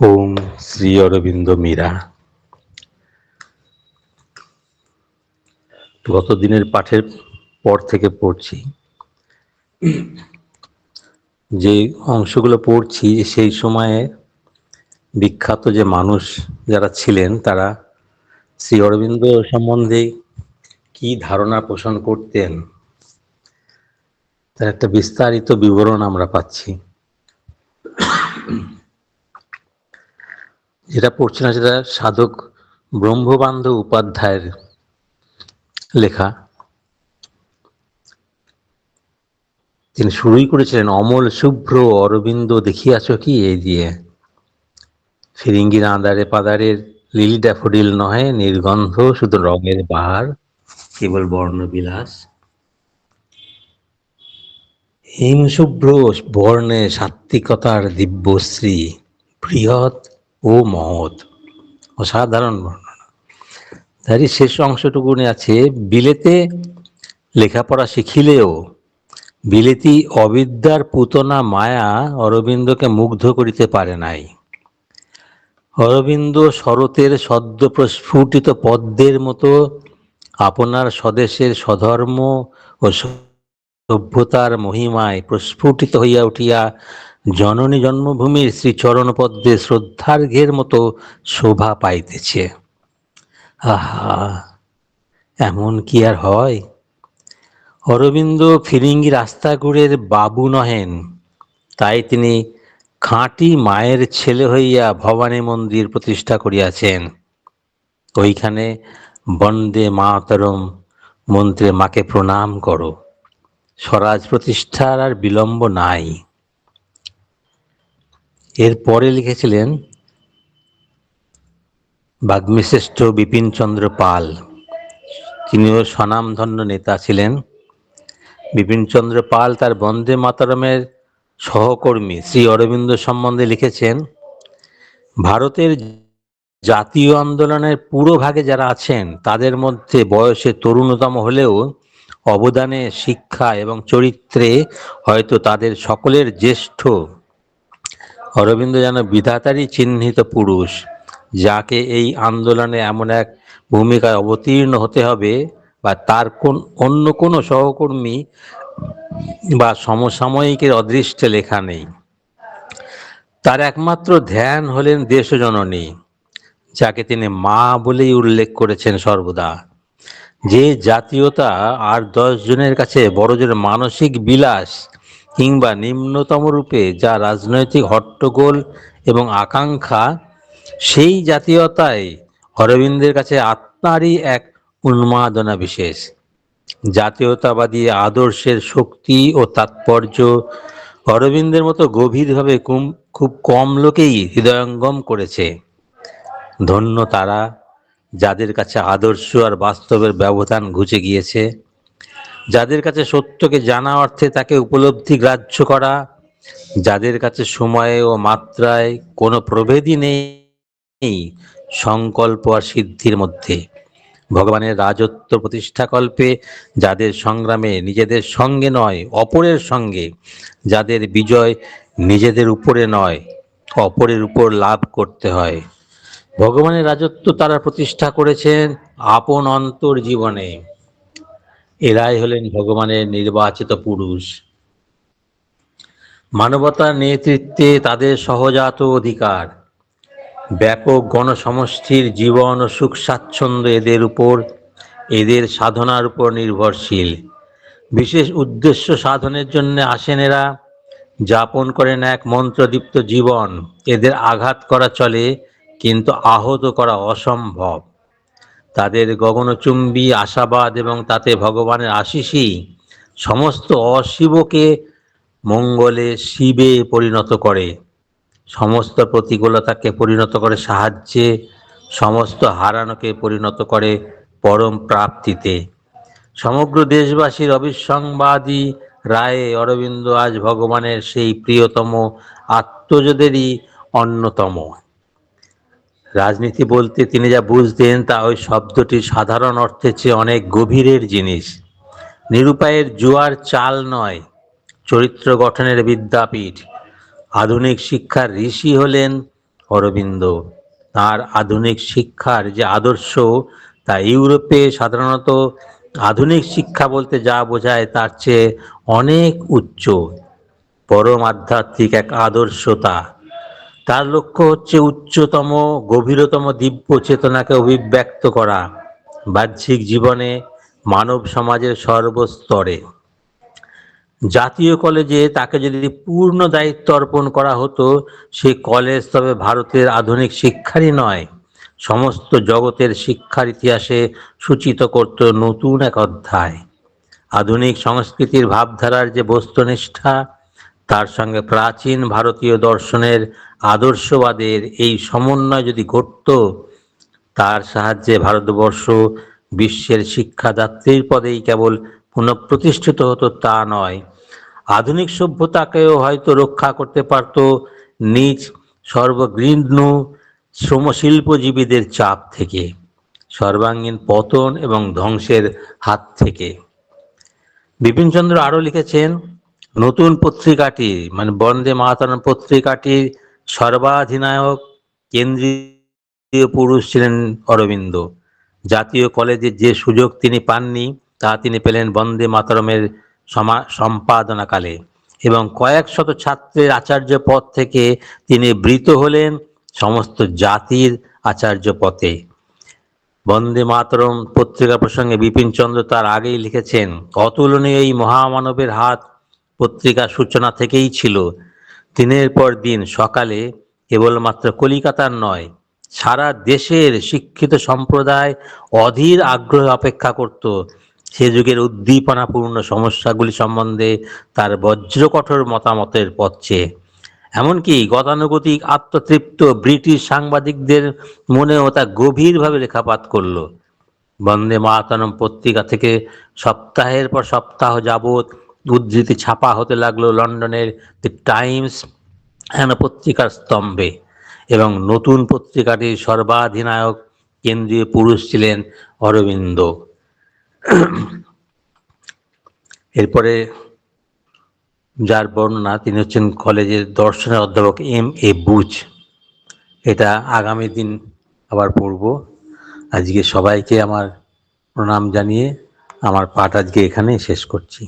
ওম শ্রী অরবিন্দ মীরা। গত দিনের পাঠের পর থেকে পড়ছি। যে অংশগুলো পড়ছি, সেই সময়ে বিখ্যাত যে মানুষ যারা ছিলেন, তারা শ্রী অরবিন্দ সম্বন্ধে কি ধারণা পোষণ করতেন, তার একটা বিস্তারিত বিবরণ আমরা পাচ্ছি। যেটা পড়ছি না, সেটা সাধক ব্রহ্মবান্ধব উপাধ্যায়ের লেখা। তিনি শুরুই করেছিলেন, অমল শুভ্র অরবিন্দ, দেখিয়াছ কি এই দিয়ে? ফিরিঙ্গির আঁদারে পাদারের লিলি ড্যাফোডিল নহে, নির্গন্ধ শুধু রঙের বাহার, কেবল বর্ণবিলাস। হিমশুভ্র বর্ণে সাত্বিকতার দিব্যশ্রী, বৃহৎ ও মহৎ, অসাধারণ বর্ণনা। তারই শেষ অংশটুকুনি আছে, বিলেতে লেখাপড়া শিখিলেও বিলেতি অবিদ্যার পুতনা মায়া অরবিন্দকে মুগ্ধ করিতে পারে নাই। অরবিন্দ শরতের সদ্য প্রস্ফুটিত পদ্মের মতো আপনার স্বদেশের স্বধর্ম ও সভ্যতার মহিমায় প্রস্ফুটিত হইয়া উঠিয়া জননী জন্মভূমির শ্রীচরণ পদ্মে শ্রদ্ধার্ঘের মতো শোভা পাইতেছে। আহা, এমন কি আর হয়? অরবিন্দ ফিরিঙ্গি রাস্তাগুড়ের বাবু নহেন, তাই তিনি খাঁটি মায়ের ছেলে হইয়া ভবানী মন্দির প্রতিষ্ঠা করিয়াছেন। ওইখানে বন্দে মাতরম মন্ত্রে মাকে প্রণাম করো। স্বরাজ প্রতিষ্ঠার আর বিলম্ব নাই। এর পরে লিখেছিলেন বাগ্মীশ্রেষ্ঠ বিপিনচন্দ্র পাল। তিনিও স্বনামধন্য নেতা ছিলেন। বিপিনচন্দ্র পাল তার বন্দে মাতরমের সহকর্মী শ্রী অরবিন্দ সম্বন্ধে লিখেছেন, ভারতের জাতীয় আন্দোলনের পুরো ভাগে যারা আছেন, তাদের মধ্যে বয়সে তরুণতম হলেও অবদানে, শিক্ষা এবং চরিত্রে হয়তো তাদের সকলের জ্যেষ্ঠ অরবিন্দ যেন বিধাতারই চিহ্নিত পুরুষ, যাকে এই আন্দোলনে এমন এক ভূমিকায় অবতীর্ণ হতে হবে বা তার কোন, অন্য কোনো সহকর্মী বা সমসাময়িকের অদৃষ্টে লেখা নেই। তার একমাত্র ধ্যান হলেন দেশজননী, যাকে তিনি মা বলেই উল্লেখ করেছেন সর্বদা। যে জাতীয়তা আর দশ জনের কাছে বড়জোর মানসিক বিলাস কিংবা নিম্নতম রূপে যা রাজনৈতিক হট্টগোল এবং আকাঙ্ক্ষা, সেই জাতীয়তায় অরবিন্দের কাছে আত্মারই এক উন্মাদনা বিশেষ জাতীয়তাবাদী আদর্শের শক্তি ও তাৎপর্য অরবিন্দের মতো গভীরভাবে খুব কম লোকেই হৃদয়ঙ্গম করেছে। ধন্য তারা যাদের কাছে আদর্শ আর বাস্তবের ব্যবধান ঘুচে গিয়েছে। যাদের কাছে সত্যকে জানা অর্থে তাকে উপলব্ধি গ্রাহ্য করা, যাদের কাছে সময়ে ও মাত্রায় কোনো প্রভেদই নেই, সংকল্প আর সিদ্ধির মধ্যে। ভগবানের রাজত্ব প্রতিষ্ঠাকল্পে যাদের সংগ্রামে নিজেদের সঙ্গে নয়, অপরের সঙ্গে, যাদের বিজয় নিজেদের উপরে নয়, অপরের উপর লাভ করতে হয়। ভগবানের রাজত্ব তারা প্রতিষ্ঠা করেছেন আপন অন্তর জীবনে এরাই হলেন ভগবানের নির্বাচিত পুরুষ। মানবতার নেতৃত্বে তাদের সহজাত অধিকার। ব্যাপক গণসমষ্টির জীবন ও সুখ স্বাচ্ছন্দ্য এদের উপর, এদের সাধনার উপর নির্ভরশীল। বিশেষ উদ্দেশ্য সাধনের জন্য আসেন এরা। যাপন করেন এক মন্ত্রদীপ্ত জীবন। এদের আঘাত করা চলে, কিন্তু আহত করা অসম্ভব। তাদের গগনচুম্বী আশাবাদ এবং তাতে ভগবানের আশিসই সমস্ত অশিবকে মঙ্গলে শিবে পরিণত করে। সমস্ত প্রতিকূলতাকে পরিণত করে সাহায্যে, সমস্ত হারানোকে পরিণত করে পরম প্রাপ্তিতে। সমগ্র দেশবাসীর অবিসংবাদী রায়ে অরবিন্দ আজ ভগবানের সেই প্রিয়তম, আত্মজদেরই অন্যতম। রাজনীতি বলতে তিনি যা বুঝতেন তা ওই শব্দটি সাধারণ অর্থের চেয়ে অনেক গভীরের জিনিস। নিরুপায়ের জুয়ার চাল নয়, চরিত্র গঠনের বিদ্যাপীঠ। আধুনিক শিক্ষার ঋষি হলেন অরবিন্দ। তার আধুনিক শিক্ষার যে আদর্শ, তা ইউরোপে সাধারণত আধুনিক শিক্ষা বলতে যা বোঝায় তার চেয়ে অনেক উচ্চ। পরম আধ্যাত্মিক এক আদর্শতা তার লক্ষ্য হচ্ছে উচ্চতম, গভীরতম দিব্য চেতনাকে অভিব্যক্ত করা বাহ্যিক জীবনে মানব সমাজের সর্বস্তরে। জাতীয় কলেজে তাকে যদি পূর্ণ দায়িত্ব অর্পণ করা হতো, সে কলেজ তবে ভারতের আধুনিক শিক্ষারই নয়, সমস্ত জগতের শিক্ষার ইতিহাসে সূচিত করত নতুন এক অধ্যায়। আধুনিক সংস্কৃতির ভাবধারার যে বস্তুনিষ্ঠা তার সঙ্গে প্রাচীন ভারতীয় দর্শনের আদর্শবাদের এই সমন্বয় যদি ঘটত, তার সাহায্যে ভারতবর্ষ বিশ্বের শিক্ষাদাত্রীর পদেই কেবল পুনঃপ্রতিষ্ঠিত হতো তা নয়। আধুনিক সভ্যতাকেও হয়তো রক্ষা করতে পারত নিজ সর্বগৃহ্ণ শ্রমশিল্পজীবীদের চাপ থেকে, সর্বাঙ্গীন পতন এবং ধ্বংসের হাত থেকে। বিপিনচন্দ্র আরও লিখেছেন নতুন পত্রিকাটি মানে বন্দে মাতরম পত্রিকাটির সর্বাধিনায়ক কেন্দ্রীয় পুরুষ ছিলেন অরবিন্দ। জাতীয় কলেজে যে সুযোগ তিনি পাননি, তা তিনি পেলেন বন্দে মাতরমের সমা, সম্পাদনাকালে এবং কয়েক শত ছাত্রের আচার্য পদ থেকে তিনি বৃত হলেন সমস্ত জাতির আচার্য পথে বন্দে মাতরম পত্রিকা প্রসঙ্গে বিপিন চন্দ্র তার আগেই লিখেছেন, অতুলনীয় এই মহামানবের হাত পত্রিকার সূচনা থেকেই ছিল। দিনের পর দিন সকালে কেবলমাত্র কলিকাতার নয়, সারা দেশের শিক্ষিত সম্প্রদায় অধীর আগ্রহ অপেক্ষা করত। সে যুগের উদ্দীপনাপূর্ণ সমস্যাগুলি সম্বন্ধে তার বজ্রকঠোর মতামতের পথে এমনকি গতানুগতিক আত্মতৃপ্ত ব্রিটিশ সাংবাদিকদের মনেও তা গভীরভাবে রেখাপাত করল। বন্দে মাতানম পত্রিকা থেকে সপ্তাহের পর সপ্তাহ যাবৎ উদ্ধৃতি ছাপা হতে লাগল লন্ডনের দি টাইমস পত্রিকার স্তম্ভে এবং নতুন পত্রিকাটির সর্বাধিনায়ক কেন্দ্রীয় পুরুষ ছিলেন অরবিন্দ। এরপরে যার বর্ণনা, তিনি হচ্ছেন কলেজের দর্শনের অধ্যাপক এম এ বুচ। এটা আগামী দিন আবার পড়ব। আজকে সবাইকে আমার প্রণাম জানিয়ে আমার পাঠ আজকে এখানেই শেষ করছি।